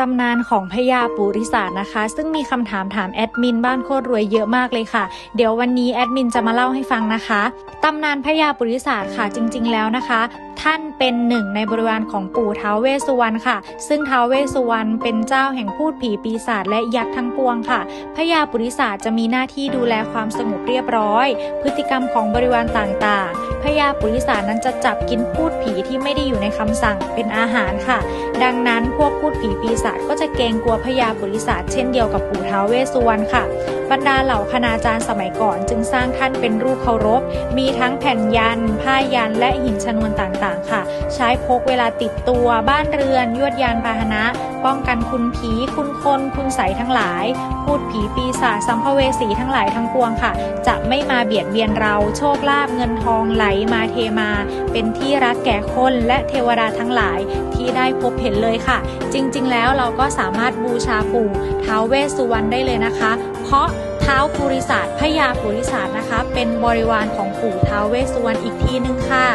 ตำนานของพญาปุริศาสนะคะ ซึ่งมีคำถามถามแอดมินบ้านโคตรรวยเยอะมากเลยค่ะ เดี๋ยววันนี้แอดมินจะมาเล่าให้ฟังนะคะตำนานพญาปุริศาสค่ะจริง ๆ แล้วนะคะ ท่านเป็นหนึ่งในบริวารของปู่ท้าวเวสุวรรณค่ะ ซึ่งท้าวเวสสุวรรณเป็นเจ้าแห่งพูดผีปีศาจและยักษ์ทั้งปวงค่ะพญาปุริศาสจะมีหน้าที่ดูแลความสงบเรียบร้อย พฤติกรรมของบริวารต่างๆพญาปุริศาสนั้นจะจับกินพูดผีที่ไม่ได้อยู่ในคำสั่งเป็นอาหารค่ะ ดังนั้นพวกพูดผีปีศาจก็จะเกรงกลัวพญาปุริศาสเช่นเดียวกับปู่ท้าวเวสสุวรรณค่ะ บรรดาเหล่าคณาจารย์สมัยก่อนจึงสร้างท่านเป็นรูปเคารพ มีทั้งแผ่นยัน ผ้ายันและหินชนวนต่างๆ ค่ะ ใช้พกเวลาติดตัวบ้านเรือน ยวดยานพาหนะ ป้องกันคุณผีคุณคนคุณใสทั้งหลาย พูดผีปีศาจสัมภเวสีทั้งหลายทั้งปวงค่ะ จะไม่มาเบียดเบียนเราโชคลาภเงินทองไหลมาเทมา เป็นที่รักแก่คนและเทวดาทั้งหลายที่ได้พบเห็นเลยค่ะ จริงๆ แล้วเราก็สามารถบูชาปู่ท้าวเวสสุวรรณได้เลยนะคะ เพราะท้าวปุริศาสพญาปุริศาสนะคะ เป็นบริวารของปู่ท้าวเวสสุวรรณอีกทีนึงค่ะ